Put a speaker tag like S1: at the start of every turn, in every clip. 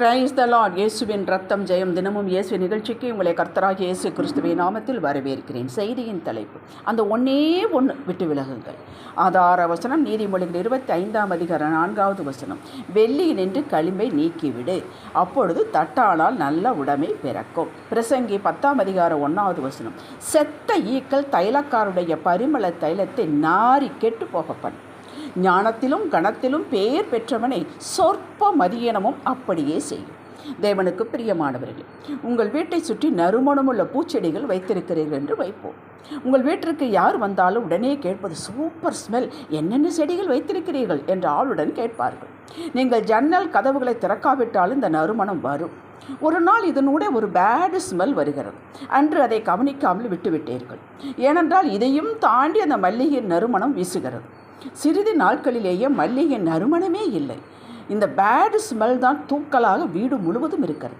S1: Praise the Lord இயேசுவின் ரத்தம் ஜெயம் தினமும் இயேசு நிகழ்ச்சிக்கு உங்களை கர்த்தராக இயேசு கிறிஸ்துவின் நாமத்தில் வரவேற்கிறேன். செய்தியின் தலைப்பு அந்த ஒன்னே ஒன்று விட்டு விலகுங்கள். ஆதார வசனம் நீதிமொழிகள் இருபத்தி ஐந்தாம் அதிகார நான்காவது வசனம் வெள்ளி நின்று களிம்பை நீக்கிவிடு அப்பொழுது தட்டாளால் நல்ல உடமை பிறக்கும். பிரசங்கி பத்தாம் அதிகார ஒன்றாவது வசனம் செத்த ஈக்கள் தைலக்காருடைய பரிமள தைலத்தை நாரி கெட்டு போகப்படும். ஞானத்திலும் கணத்திலும் பெயர் பெற்றவனை சொற்ப மதியனமும் அப்படியே செய்யும். தேவனுக்கு பிரியமானவர்களே உங்கள் வீட்டை சுற்றி நறுமணமுள்ள பூச்செடிகள் வைத்திருக்கிறீர்கள் என்று வைப்போம். உங்கள் வீட்டிற்கு யார் வந்தாலும் உடனே கேட்பது சூப்பர் ஸ்மெல் என்னென்ன செடிகள் வைத்திருக்கிறீர்கள்? என்று ஆளுடன் கேட்பார்கள். நீங்கள் ஜன்னல் கதவுகளை திறக்காவிட்டாலும் இந்த நறுமணம் வரும். ஒரு நாள் இதனூட ஒரு பேடு ஸ்மெல் வருகிறது. அன்று அதை கவனிக்காமல் விட்டுவிட்டீர்கள். ஏனென்றால் இதையும் தாண்டி அந்த மல்லிகையின் நறுமணம் வீசுகிறது. சிறிது நாட்களிலேயே மல்லிகை நறுமணமே இல்லை. இந்த பேடு ஸ்மெல் தான் தூக்கலாக வீடு முழுவதும் இருக்கிறது.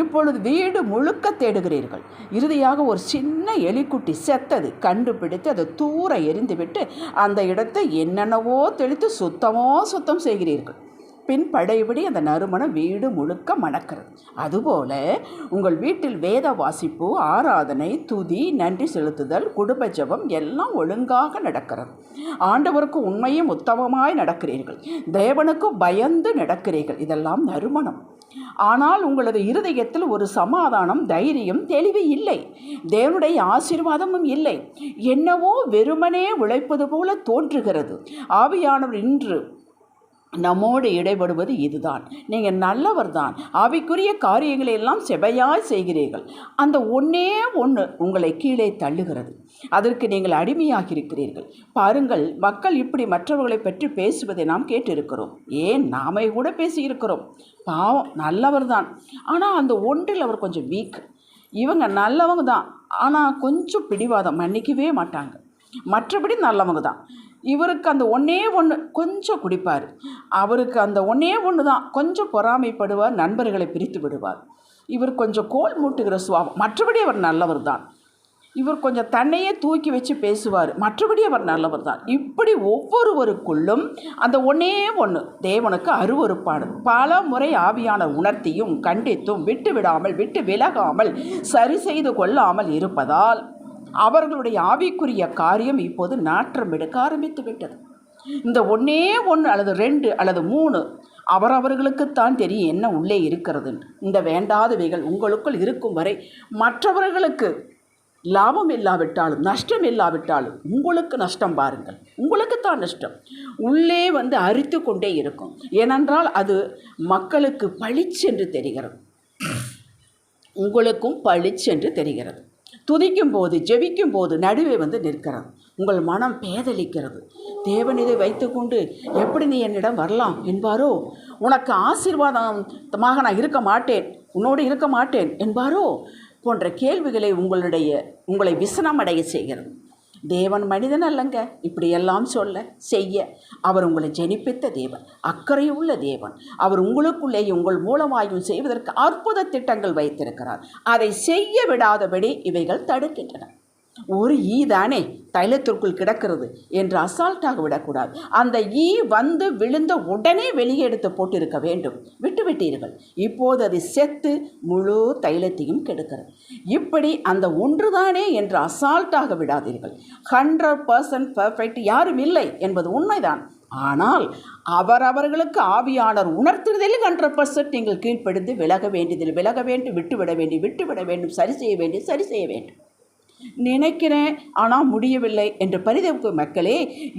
S1: இப்பொழுது வீடு முழுக்க தேடுகிறீர்கள். இறுதியாக ஒரு சின்ன எலிக்குட்டி செத்தது. கண்டுபிடித்து அதை தூர எரிந்துவிட்டு அந்த இடத்தை என்னென்னவோ தெளித்து சுத்தமோ சுத்தம் செய்கிறீர்கள். பின் படையபடி அந்த நறுமணம் வீடு முழுக்க மணக்கிறது. அதுபோல உங்கள் வீட்டில் வேத வாசிப்பு ஆராதனை துதி நன்றி செலுத்துதல் குடும்ப ஜெபம் எல்லாம் ஒழுங்காக நடக்கிறது. ஆண்டவருக்கு உண்மையும் உத்தமமாய் நடக்கிறீர்கள். தேவனுக்கு பயந்து நடக்கிறீர்கள். இதெல்லாம் நறுமணம். ஆனால் உங்களது இருதயத்தில் ஒரு சமாதானம் தைரியம் தெளிவு இல்லை. தேவனுடைய ஆசீர்வாதமும் இல்லை. என்னவோ வெறுமனே உழைப்பது போல தோன்றுகிறது. ஆவியானவர் இன்று நம்மோடு இடைபடுவது இதுதான். நீங்கள் நல்லவர் தான் அவைக்குரிய காரியங்களை எல்லாம் செவையாய் செய்கிறீர்கள். அந்த ஒன்றே ஒன்று உங்களை கீழே தள்ளுகிறது. அதற்கு நீங்கள் அடிமையாக இருக்கிறீர்கள் பாருங்கள் மக்கள் இப்படி மற்றவர்களை பற்றி பேசுவதை நாம் கேட்டிருக்கிறோம். ஏன்? நாமே கூட பேசியிருக்கிறோம். பாவம் நல்லவர் தான் ஆனால் அந்த ஒன்றில் அவர் கொஞ்சம் வீக். இவங்க நல்லவங்க தான். ஆனால் கொஞ்சம் பிடிவாதம். மன்னிக்கவே மாட்டாங்க. மற்றபடி நல்லவங்க தான். இவருக்கு அந்த ஒன்றே ஒன்று கொஞ்சம் குடிப்பார். அவருக்கு அந்த ஒன்றே ஒன்று தான் கொஞ்சம் பொறாமைப்படுவார் நண்பர்களை பிரித்து விடுவார். இவர் கொஞ்சம் கோல் மூட்டுகிற சுவாபம் மற்றபடி அவர் நல்லவர் தான் இவர் கொஞ்சம் தன்னையே தூக்கி வச்சு பேசுவார். மற்றபடி அவர் நல்லவர் தான் இப்படி ஒவ்வொருவருக்குள்ளும் அந்த ஒன்றே ஒன்று தேவனுக்கு அருவறுப்பானது பல முறை ஆவியான உணர்த்தியும் கண்டித்தும் விட்டு விடாமல் விட்டு விலகாமல் சரி செய்து கொள்ளாமல் இருப்பதால் அவர்களுடைய ஆவிக்குரிய காரியம் இப்போது நாற்றம் எடுக்க ஆரம்பித்து விட்டது. இந்த ஒன்றே ஒன்று அல்லது ரெண்டு அல்லது மூணு அவரவர்களுக்குத்தான் தெரியும் என்ன உள்ளே இருக்கிறது இந்த வேண்டாதவைகள் உங்களுக்குள் இருக்கும் வரை மற்றவர்களுக்கு லாபம் இல்லாவிட்டாலும் நஷ்டம் இல்லாவிட்டாலும் உங்களுக்கு நஷ்டம் பாருங்கள். உங்களுக்குத்தான் நஷ்டம். உள்ளே வந்து அரித்து கொண்டே இருக்கும். ஏனென்றால் அது மக்களுக்கு பளிச்சென்று தெரிகிறது. உங்களுக்கும் பளிச்சென்று தெரிகிறது. துதிக்கும் போது ஜெபிக்கும் போது நடுவே வந்து நிற்கிறது உங்கள் மனம் பேதலிக்கிறது தேவன் இதை வைத்துக்கொண்டு எப்படி நீ என்னிடம் வரலாம் என்பாரோ? உனக்கு ஆசீர்வாதமாக நான் இருக்க மாட்டேன் உன்னோடு இருக்க மாட்டேன் என்பாரோ? போன்ற கேள்விகளை உங்களுடைய உங்களை விசனமடைய செய்கிறது. தேவன் மனிதன் அல்லங்க. இப்படியெல்லாம் சொல்ல செய்ய. அவர் உங்களை ஜெனிப்பித்த தேவன் அக்கறை உள்ள தேவன். அவர் உங்களுக்குள்ளேயும் உங்கள் மூலமாயும் செய்வதற்கு அற்புத திட்டங்கள் வைத்திருக்கிறார். அதை செய்ய விடாதபடி இவைகள் தடுக்கின்றன. ஒரு ஈ தானே தைலத்திற்குள் கிடக்கிறது என்று அசால்ட்டாக விடக்கூடாது. அந்த ஈ வந்து விழுந்த உடனே வெளியே எடுத்து போட்டிருக்க வேண்டும். விட்டுவிட்டீர்கள் இப்போது அது செத்து முழு தைலத்தையும் கெடுக்கிறது. இப்படி அந்த ஒன்றுதானே என்று அசால்ட்டாக விடாதீர்கள். ஹண்ட்ரட் பர்சன்ட் பர்ஃபெக்ட் யாரும் இல்லை என்பது உண்மைதான். ஆனால் அவரவர்களுக்கு ஆவியாளர் உணர்த்துவதில் ஹண்ட்ரட் பர்சன்ட் நீங்கள் கீழ்ப்படுத்து விலக வேண்டியதில் விலக வேண்டும் விட்டுவிட வேண்டி விட்டுவிட வேண்டும் சரி செய்ய வேண்டி சரி செய்ய வேண்டும். நினைக்கிறேன் ஆனால் முடியவில்லை என்று பரிதவிக்கும் மக்களே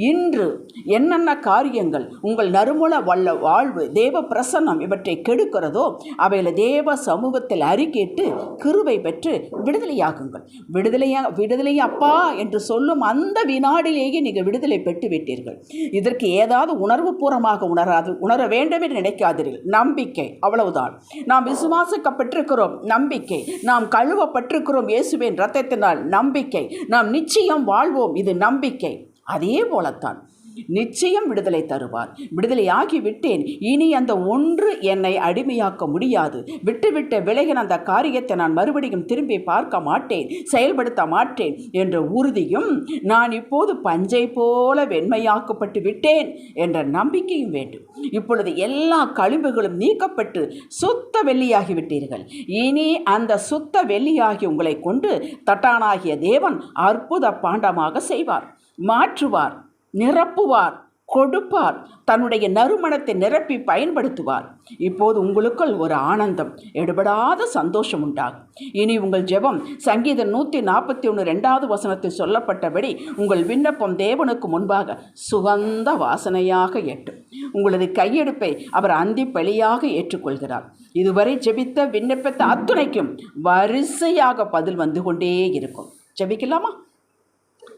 S1: இன்று என்னென்ன காரியங்கள் உங்கள் நறுமுள வல்ல வாழ்வு தேவ பிரசன்னம் இவற்றை கெடுக்கிறதோ அவையில் தேவ சமூகத்தில் அறிக்கையிட்டு கிருவை பெற்று விடுதலையாகுங்கள். விடுதலையா விடுதலை அப்பா என்று சொல்லும் அந்த வினாடிலேயே நீங்கள் விடுதலை பெற்று விட்டீர்கள். இதற்கு ஏதாவது உணர்வு பூர்வமாக உணராது உணர வேண்டும் என்று நினைக்காதீர்கள். நம்பிக்கை அவ்வளவுதான். நாம் விசுவாசிக்கப்பட்டிருக்கிறோம் நம்பிக்கை. நாம் கழுவப்பட்டிருக்கிறோம் இயேசுவின் ரத்தத்தினால். நம்பிக்கை. நாம் நிச்சயம் வாழ்வோம். இது நம்பிக்கை. அதே போலத்தான். நிச்சயம் விடுதலை தருவார். விடுதலையாகி விட்டேன் இனி அந்த ஒன்று என்னை அடிமையாக்க முடியாது. விட்டுவிட்டு விலகின அந்த காரியத்தை நான் மறுபடியும் திரும்பி பார்க்க மாட்டேன். செயல்படுத்த மாட்டேன் என்ற உறுதியும் நான் இப்போது பஞ்சை போல வெண்மையாக்கப்பட்டு விட்டேன் என்ற நம்பிக்கையும் வேண்டும். இப்பொழுது எல்லா கழிவுகளும் நீக்கப்பட்டு சுத்த வெள்ளியாகி விட்டீர்கள். இனி அந்த சுத்த வெள்ளியாகி உங்களை கொண்டு தட்டானாகிய தேவன் அற்புத பாண்டமாக செய்வார். மாற்றுவார். நிரப்புவார் கொடுப்பார் தன்னுடைய நறுமணத்தை நிரப்பி பயன்படுத்துவார். இப்போது உங்களுக்குள் ஒரு ஆனந்தம் எடுபடாத சந்தோஷம் உண்டாகும். இனி உங்கள் ஜெபம் சங்கீதம் நூற்றி நாற்பத்தி ஒன்று ரெண்டாவது வசனத்தில் சொல்லப்பட்டபடி உங்கள் விண்ணப்பம் தேவனுக்கு முன்பாக சுகந்த வாசனையாக எட்டும். உங்களது கையெடுப்பை அவர் அந்தி பலியாக ஏற்றுக்கொள்கிறார். இதுவரை ஜெபித்த விண்ணப்பத்தை அத்துணைக்கும் வரிசையாக பதில் வந்து கொண்டே இருக்கும். ஜெபிக்கலாமா?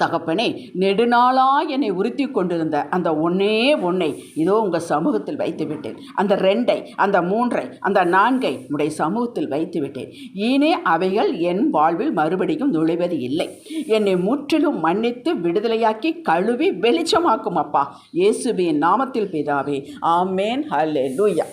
S1: தகப்பனே நெடுநாளாக என்னை உறுத்தி கொண்டிருந்த அந்த ஒன்னே ஒன்றை இதோ உங்கள் சமூகத்தில் வைத்து விட்டேன் அந்த ரெண்டை அந்த மூன்றை அந்த நான்கை உடைய சமூகத்தில் வைத்து விட்டேன் இனி அவைகள் என் வாழ்வில் மறுபடியும் நுழைவது இல்லை. என்னை முற்றிலும் மன்னித்து விடுதலையாக்கி கழுவி வெளிச்சமாக்கும் அப்பா. இயேசுவின் நாமத்தில் பிதாவே ஆமேன். ஹலே லூயா